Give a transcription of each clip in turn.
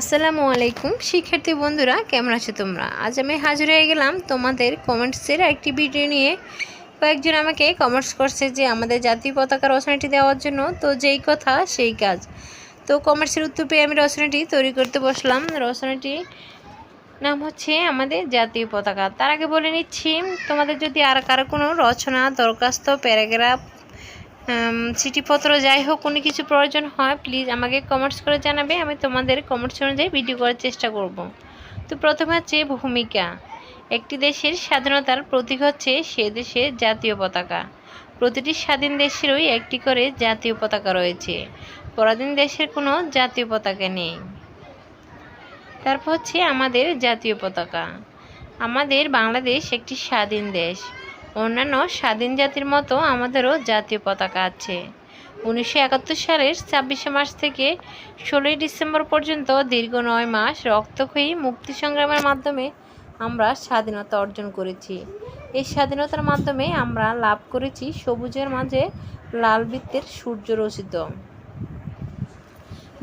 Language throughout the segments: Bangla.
আসসালামু আলাইকুম, শিক্ষার্থী বন্ধুরা, কেমন আছো তোমরা? আজ আমি হাজির হয়ে গেলাম তোমাদের কমেন্টসের একটি ভিডিও নিয়ে। কয়েকজন আমাকে কমেন্টস করছে যে আমাদের জাতীয় পতাকা রচনাটি দেওয়ার জন্য, তো যেই কথা সেই কাজ। তো কমেন্টসের উত্তর পেয়ে আমি রচনাটি তৈরি করতে বসলাম। রচনাটি নাম হচ্ছে আমাদের জাতীয় পতাকা। তার আগে বলে নিচ্ছি, তোমাদের যদি আর কারও কোনো রচনা, দরখাস্ত, প্যারাগ্রাফ চিঠিপত্র যাই হোক, কোনো কিছু প্রয়োজন হয় প্লিজ আমাকে কমেন্টস করে জানাবে। আমি তোমাদের কমেন্টস অনুযায়ী ভিডিও করার চেষ্টা করব। তো প্রথমে হচ্ছে ভূমিকা। একটি দেশের স্বাধীনতার প্রতীক হচ্ছে সে দেশের জাতীয় পতাকা। প্রতিটি স্বাধীন দেশেরই একটি করে জাতীয় পতাকা রয়েছে। পরাধীন দেশের কোনো জাতীয় পতাকা নেই। তারপর হচ্ছে আমাদের জাতীয় পতাকা। আমাদের বাংলাদেশ একটি স্বাধীন দেশ। অন্যান্য স্বাধীন জাতির মতো আমাদেরও জাতীয় পতাকা আছে। উনিশশো একাত্তর সালের ছাব্বিশে মার্চ থেকে ষোলোই ডিসেম্বর পর্যন্ত দীর্ঘ নয় মাস রক্তক্ষয়ী মুক্তি সংগ্রামের মাধ্যমে আমরা স্বাধীনতা অর্জন করেছি। এই স্বাধীনতার মাধ্যমে আমরা লাভ করেছি সবুজের মাঝে লাল বৃত্তের সূর্য রচিত।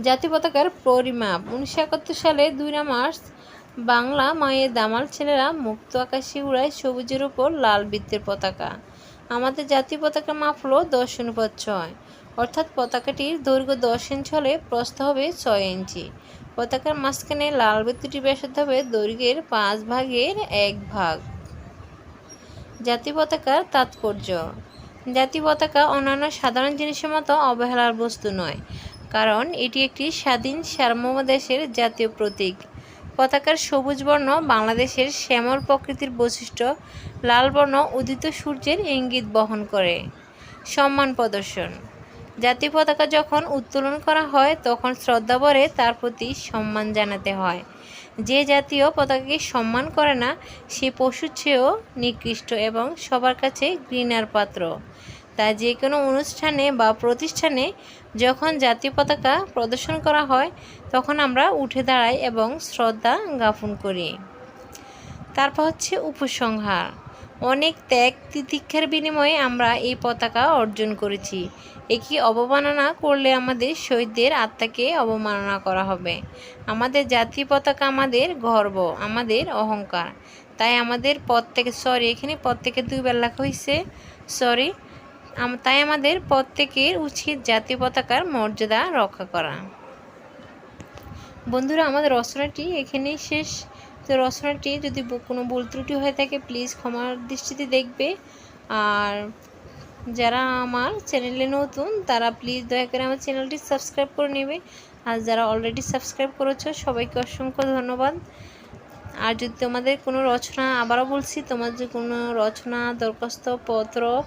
জাতীয় পতাকার পরিমাপ, উনিশশো একাত্তর সালে দুই মার্চ বাংলা মায়ের দামাল ছেলেরা মুক্ত আকাশে উড়ায় সবুজের উপর লাল বৃত্তের পতাকা। আমাদের জাতীয় পতাকা মাপ হলো দশ অনুপাত ছয়। অর্থাৎ পতাকাটির দৈর্ঘ্য দশ ইঞ্চ হলে প্রস্থ হবে ছয় ইঞ্চি পতাকার মাঝখানে লাল বৃত্তটি ব্যাসার্ধ হবে দৈর্ঘ্যের পাঁচ ভাগের এক ভাগ। জাতীয় পতাকার তাৎপর্য। জাতীয় পতাকা অন্যান্য সাধারণ জিনিসের মতো অবহেলার বস্তু নয়, কারণ এটি একটি স্বাধীন সার্বভৌম দেশের জাতীয় প্রতীক। পতাকার সবুজ বর্ণ বাংলাদেশের শ্যামল প্রকৃতির বৈশিষ্ট্য, লাল বর্ণ উদিত সূর্যের ইঙ্গিত বহন করে। সম্মান প্রদর্শন। জাতীয় পতাকা যখন উত্তোলন করা হয়, তখন শ্রদ্ধাভরে তার প্রতি সম্মান জানাতে হয়। যে জাতীয় পতাকাকে সম্মান করে না, সে পশুর চেয়েও নিকৃষ্ট এবং সবার কাছে ঘৃণার পাত্র। তাই যে কোনো অনুষ্ঠানে বা প্রতিষ্ঠানে যখন জাতীয় পতাকা প্রদর্শন করা হয়, তখন আমরা উঠে দাঁড়াই এবং শ্রদ্ধা জ্ঞাপন করি। তারপর হচ্ছে উপসংহার। অনেক ত্যাগ তিতিক্ষার বিনিময়ে আমরা এই পতাকা অর্জন করেছি। একই অবমাননা করলে আমাদের শহীদদের আত্মাকে অবমাননা করা হবে। আমাদের জাতীয় পতাকা আমাদের গর্ব, আমাদের অহংকার। তাই আমাদের প্রত্যেকে সরি এখানে প্রত্যেকে দুইবার লেখা হয়েছে সরি তাই আমাদের প্রত্যেকের উচিত জাতীয় পতাকার মর্যাদা রক্ষা করা। বন্ধুরা, আমাদের রচনাটি এখানেই শেষ। তো রচনাটি যদি কোনো ভুল ত্রুটি হয়ে থাকে প্লিজ ক্ষমার দৃষ্টিতে দেখবে। আর যারা আমার চ্যানেলে নতুন, তারা প্লিজ দয়া করে আমার চ্যানেলটি সাবস্ক্রাইব করে নেবে। আর যারা অলরেডি সাবস্ক্রাইব করেছ, সবাইকে অসংখ্য ধন্যবাদ। আর যদি তোমাদের কোনো রচনা আবারও বলছি তোমার যে কোনো রচনা, দরখাস্ত পত্র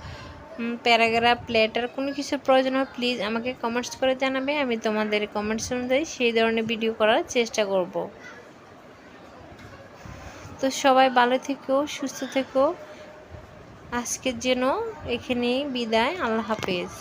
প্যারাগ্রাফ, লেটার, কোনো কিছুর প্রয়োজন হয় প্লিজ আমাকে কমেন্টস করে জানাবে, আমি তোমাদের কমেন্টস অনুযায়ী সেই ধরনের ভিডিও করার চেষ্টা করব। তো সবাই ভালো থেকো, সুস্থ থেকো। আজকের জন্য এখানেই বিদায়, আল্লাহ হাফেজ।